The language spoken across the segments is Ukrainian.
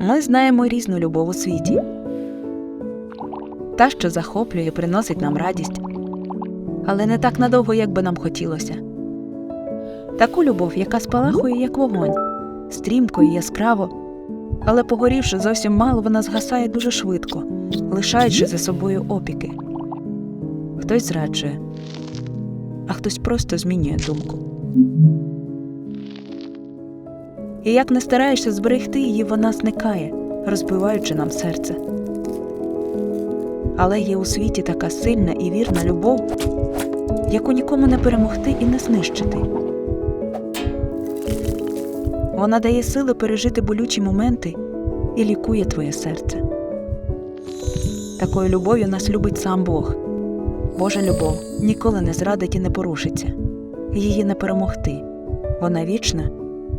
Ми знаємо різну любов у світі. Та, що захоплює, приносить нам радість, але не так надовго, як би нам хотілося. Таку любов, яка спалахує, як вогонь, стрімко і яскраво, але погорівши зовсім мало, вона згасає дуже швидко, лишаючи за собою опіки. Хтось зраджує, а хтось просто змінює думку. І як не стараєшся зберегти її, вона зникає, розбиваючи нам серце. Але є у світі така сильна і вірна любов, яку нікому не перемогти і не знищити. Вона дає сили пережити болючі моменти і лікує твоє серце. Такою любов'ю нас любить сам Бог. Божа любов ніколи не зрадить і не порушиться. Її не перемогти. Вона вічна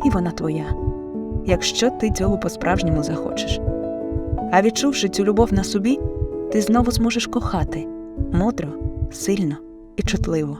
і вона твоя, якщо ти цього по-справжньому захочеш. А відчувши цю любов на собі, ти знову зможеш кохати мудро, сильно і чутливо.